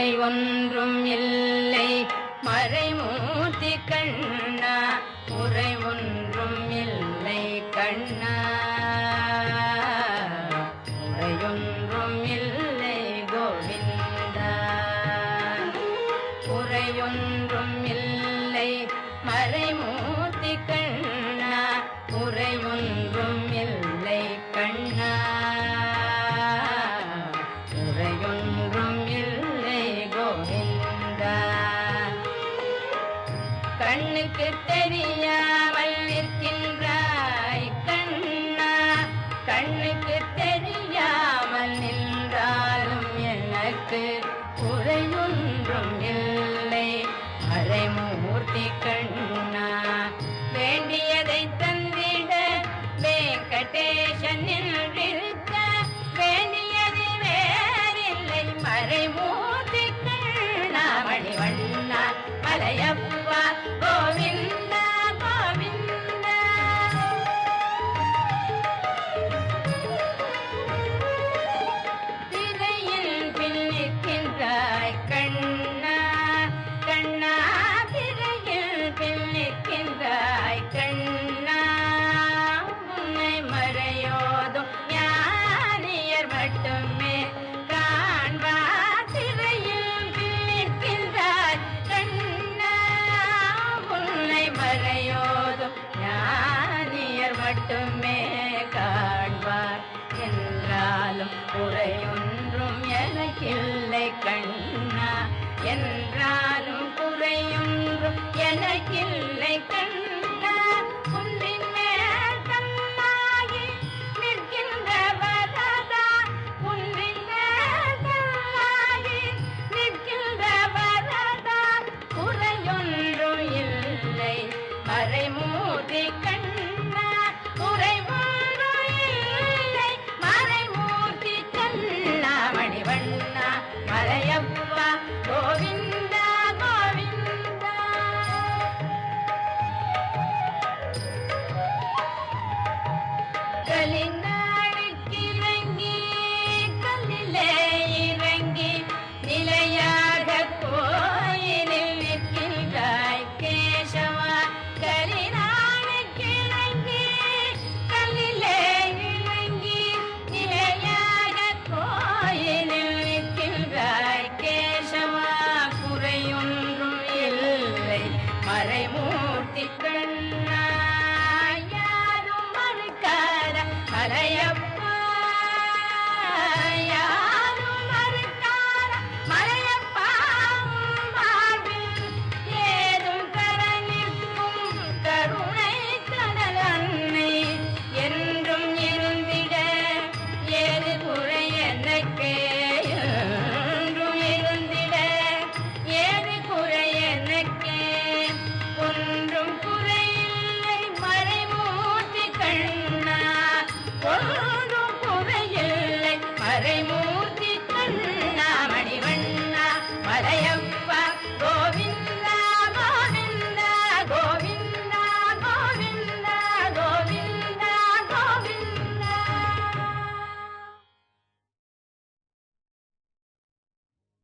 குறை ஒன்றும் இல்லை. மறைமூர்த்தி கண்ணா முறை ஒன்றும் இல்லை கண்ணா. முறையொன்றும் இல்லை கோவிந்தா. முறையொன்றும் இல்லை. மறைமூர்த்தி கண்ணுக்கு தெரியாமல் நிற்கின்றாய் கண்ணா. கண்ணுக்கு தெரியாமல் நின்றாலும் எனக்கு குறையொன்றும் இல்லை. மறைமூர்த்தி கண்ணா வேண்டியதை தந்திட வேங்கடேஷன் நின்றிருக்க வேண்டியது வேறில்லை. மறைமூர்த்தி கண்ணா மணிவண்ணா மலையப்பா மட்டுமே காண்பார். என்றாலும் குறையொன்றும் எனக்கில்லை கண்ணா. என் चलेंगे। Alaya